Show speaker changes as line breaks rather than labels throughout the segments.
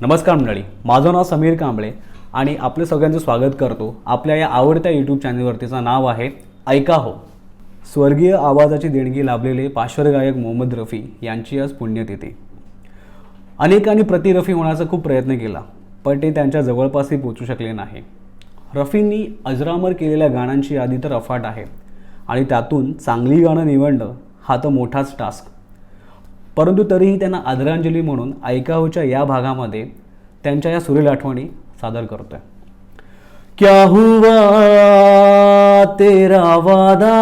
नमस्कार मंडळी माझं नाव समीर कांबळे आणि आपलं सगळ्यांचं स्वागत करतो आपल्या या आवडत्या यूट्यूब चॅनलवरतीचं नाव आहे ऐका हो. स्वर्गीय आवाजाची देणगी लाभलेले पार्श्वगायक मोहम्मद रफी यांची आज पुण्यतिथी. अनेकांनी प्रति रफी होण्याचा खूप प्रयत्न केला पण ते त्यांच्या जवळपासही पोचू शकले नाही. रफींनी अजरामर केलेल्या गाण्यांची यादी तर अफाट आहे आणि त्यातून चांगली गाणं निवडणं हा तर मोठाच टास्क परंतु तरीही त्यांना आदरांजली म्हणून ऐकावच्या या भागामध्ये त्यांच्या या सुरेल आठवणी सादर करतोय. क्या हुआ तेरा वादा?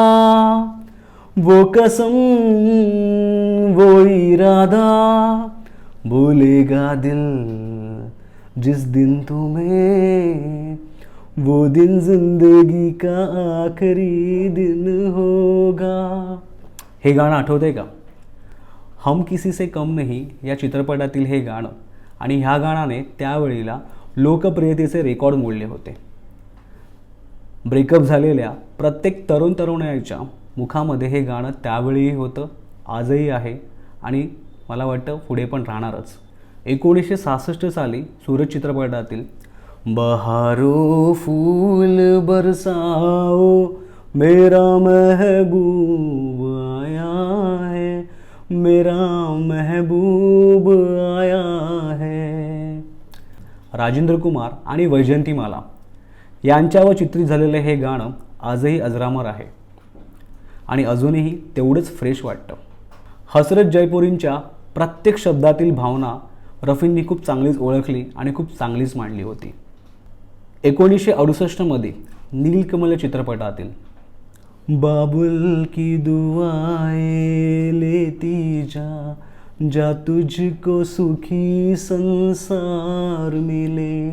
वो कसम वो इरादा? बोलेगा दिल जिस दिन तुम्हें वो दिन जिंदगी का आखरी दिन होगा। हे गाणं आठवतंय का? हम किसी से कम नहीं या चित्रपटातील हे गाणं. आणि ह्या गाण्याने त्यावेळेला लोकप्रियतेचे रेकॉर्ड मोडले होते. ब्रेकअप झालेल्या प्रत्येक तरुण तरुणाच्या मुखामध्ये हे गाणं त्यावेळीही होतं आजही आहे आणि मला वाटतं पुढे पण राहणारच. एकोणीसशे सहासष्ट साली सूरज चित्रपटातील बहारो फूल बरसाओ मेरा महबूब आया. मेरा महबूब आया है। राजेंद्र कुमार आणि वैजयंतीमाला यांच्यावर चित्रित झालेलं हे गाणं आजही अजरामर आहे. आणि अजूनही तेवढंच फ्रेश वाटतं. हसरत जयपुरींच्या प्रत्येक शब्दातील भावना रफींनी खूप चांगलीच ओळखली आणि खूप चांगलीच मांडली होती. एकोणीसशे अडुसष्टमध्ये नीलकमल चित्रपटातील बाबुल की दुआएं लेती जा जा तुझको सुखी संसार मिले।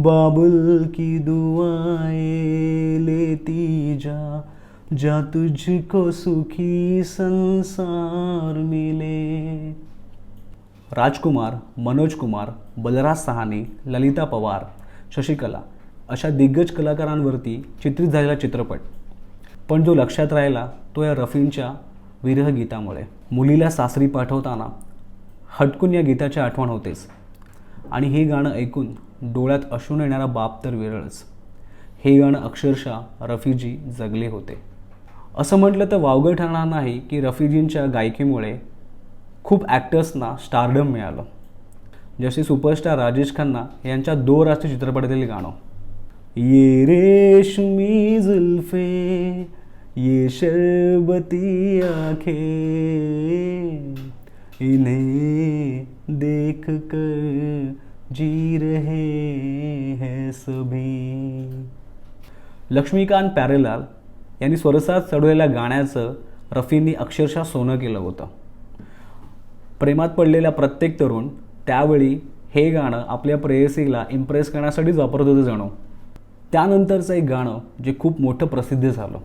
बाबुल की दुआएं लेती जा जा तुझको सुखी संसार मिले। राजकुमार मनोज कुमार बलराज सहाने ललिता पवार शशिकला अशा दिग्गज कलाकारांवरती चित्रित झालेला चित्रपट. पण जो लक्षात राहिला तो या रफींच्या विरह गीतामुळे मुलीला सासरी पाठवताना हटकून या गीताची आठवण होतेच. आणि हे गाणं ऐकून डोळ्यात असून येणारा बाप तर विरळच. हे गाणं अक्षरशः रफीजी जगले होते. असं म्हटलं तर वावगं ठरणार नाही की रफीजींच्या गायकीमुळे खूप ॲक्टर्सना स्टारडम मिळालं. जसे सुपरस्टार राजेश खन्ना यांच्या दो राष्ट्र चित्रपटातील गाणं ये रेशमी जुल्फे ये शरबती आंखें इन्हें देख कर जी रहे हैं सभी। लक्ष्मीकांत प्यारेलाल यांनी स्वरसात चढवलेल्या गाण्याचं रफींनी अक्षरशः सोनं केलं होतं. प्रेमात पडलेला प्रत्येक तरुण त्यावेळी हे गाणं आपल्या प्रेयसीला इम्प्रेस करण्यासाठीच वापरत होतं जणू. त्यानंतरचं एक गाणं जे खूप मोठं प्रसिद्ध झालं.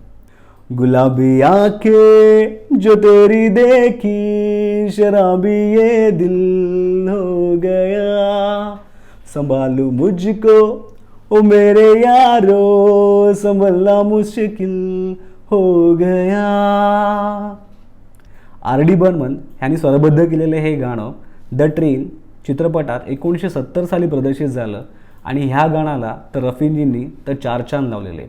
गुलाबी आंखें जो तेरी देखी शराबी ये दिल हो गया। संभालू मुझको ओ मेरे यारो संभलना मुश्किल हो गया। आर डी बर्मन यांनी स्वरबद्ध केलेलं हे गाणं द ट्रेन चित्रपटात एकोणीसशे सत्तर साली प्रदर्शित झालं आणि ह्या गाण्याला तर रफीजींनी तर चार चांद लावलेले.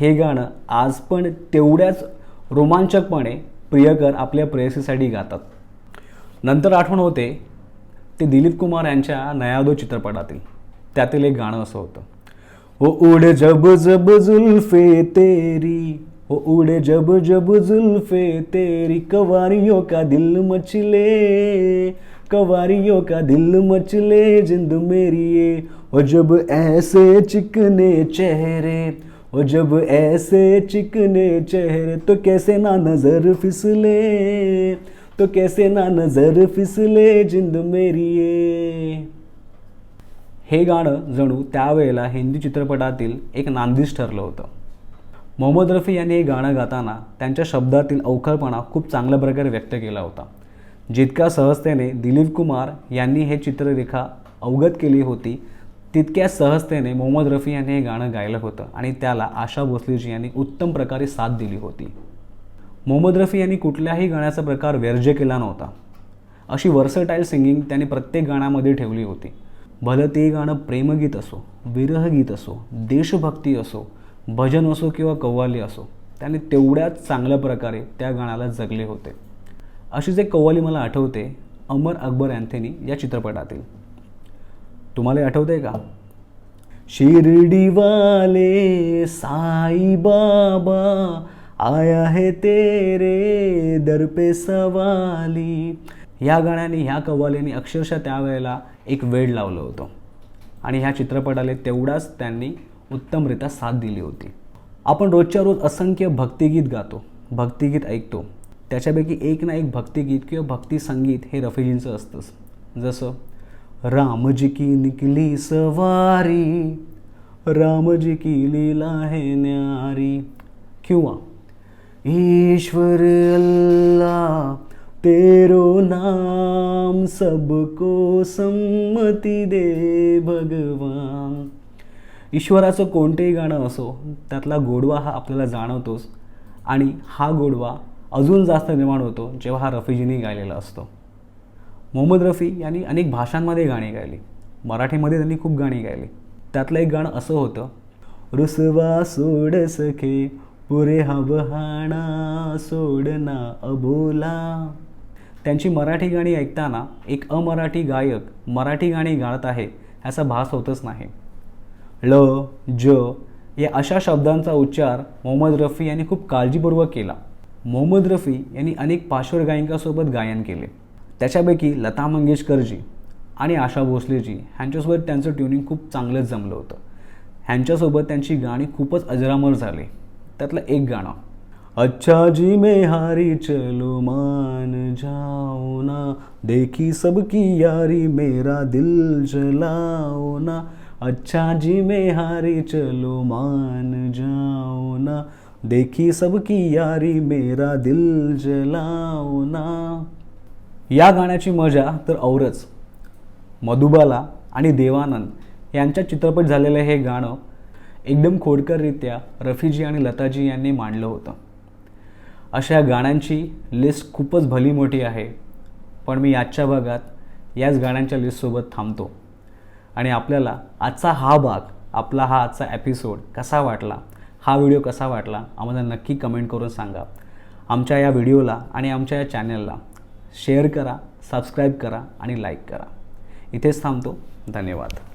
हे गाणं आज पण तेवढ्याच रोमांचकपणे प्रियकर आपल्या प्रेयसीसाठी गातात. नंतर आठवण होते ते दिलीप कुमार यांच्या नयादो चित्रपटातील. त्यातील एक गाणं असं होतं. हो ओ उड़े जब जब जुल्फे तेरी हो ओ उड़े जब जब जुल्फे तेरी कवारियों का दिल मचले कवारियों का दिल मचले जिंद मेरी ओ हो जब ऐसे चिकने चेहरे ओ जब ऐसे चिकने चेहरे तो कैसे ना नजर फिसले? तो कैसे ना नजर फिसले जिंद मेरी ये? हे गाणं जणू त्यावेळेला हिंदी चित्रपटातील एक नांदीच ठरलं होतं. मोहम्मद रफी यांनी हे गाणं गाताना त्यांच्या शब्दातील अवखळपणा खूप चांगल्या प्रकारे व्यक्त केला होता. जितक्या सहजतेने दिलीप कुमार यांनी हे चित्ररेखा अवगत केली होती तितक्या सहजतेने मोहम्मद रफी यांनी हे गाणं गायलं होतं आणि त्याला आशा भोसलेजी यांनी उत्तम प्रकारे साथ दिली होती. मोहम्मद रफी यांनी कुठल्याही गाण्याचा प्रकार वर्ज्य केला नव्हता. अशी वर्सटाईल सिंगिंग त्यांनी प्रत्येक गाण्यामध्ये ठेवली होती. भलं ते गाणं प्रेमगीत असो विरहगीत असो देशभक्ती असो भजन असो किंवा कव्वाली असो त्याने तेवढ्याच चांगल्या प्रकारे त्या गाण्याला जगले होते. अशीच एक कव्वाली मला आठवते अमर अकबर अँथनी या चित्रपटातील. तुम्हाला आठवतंय का? शिर्डीवाले साईबाबा साई बाबा आया है तेरे दर पे सवाली. ह्या गाण्याने ह्या कव्वालीने अक्षरशः त्यावेळेला एक वेळ लावलं होतं. आणि ह्या चित्रपटाला तेवढाच त्यांनी उत्तमरित्या साथ दिली होती. आपण रोजच्या रोज असंख्य भक्तिगीत गातो भक्तिगीत ऐकतो. त्याच्यापैकी एक ना एक भक्तिगीत किंवा भक्ती संगीत हे रफीजींचं असतंच. जसं रामजी की निकली सवारी रामजी की लीला है न्यारी. किंवा ईश्वर अल्लाह तेरो नाम सबको संमती दे भगवान. ईश्वराचं कोणतेही गाणं असो त्यातला गोडवा हा आपल्याला जाणवतोच. आणि हा गोडवा अजून जास्त निर्माण होतो जेव्हा हा रफीजीने गायलेला असतो. मोहम्मद रफी यांनी अनेक भाषांमध्ये गाणी गायली. मराठीमध्ये त्यांनी खूप गाणी गायली. त्यातलं एक गाणं असं होतं रुसवा सोड सखे पुरे हा सोडना अबोला. त्यांची मराठी गाणी ऐकताना एक अमराठी गायक मराठी गाणी गाणत आहे ह्याचा भास होतच नाही. ल ज या अशा शब्दांचा उच्चार मोहम्मद रफी यांनी खूप काळजीपूर्वक केला. मोहम्मद रफी यांनी अनेक पार्श्वगायिकांसोबत गायन केले. त्याच्यापैकी लता मंगेशकरजी आणि आशा भोसलेजी ह्यांच्यासोबत त्यांचं ट्युनिंग खूप चांगलंच जमलं होतं. ह्यांच्यासोबत त्यांची गाणी खूपच अजरामर झाली. त्यातलं एक गाणं अच्छा जी में हारी चलो मान जाओ ना देखी सबकी यारी मेरा दिल जलाओ ना अच्छा जी में हारी चलो मान जाओ ना देखी सबकी यारी मेरा दिल जलाओ ना। या गाण्याची मजा तर औरच. मधुबाला आणि देवानंद यांच्या चित्रपट झालेलं हे गाणं एकदम खोडकररित्या रफीजी आणि लताजी यांनी मांडलं होतं. अशा गाण्यांची लिस्ट खूपच भली मोठी आहे. पण मी आजच्या भागात याच गाण्यांच्या लिस्टसोबत थांबतो. आणि आपल्याला आजचा हा भाग आपला हा आजचा एपिसोड कसा वाटला? हा व्हिडिओ कसा वाटला? आम्हाला नक्की कमेंट करून सांगा. आमच्या या व्हिडिओला आणि आमच्या या चॅनलला शेअर करा सबस्क्राईब करा आणि लाईक करा. इथेच थांबतो. धन्यवाद.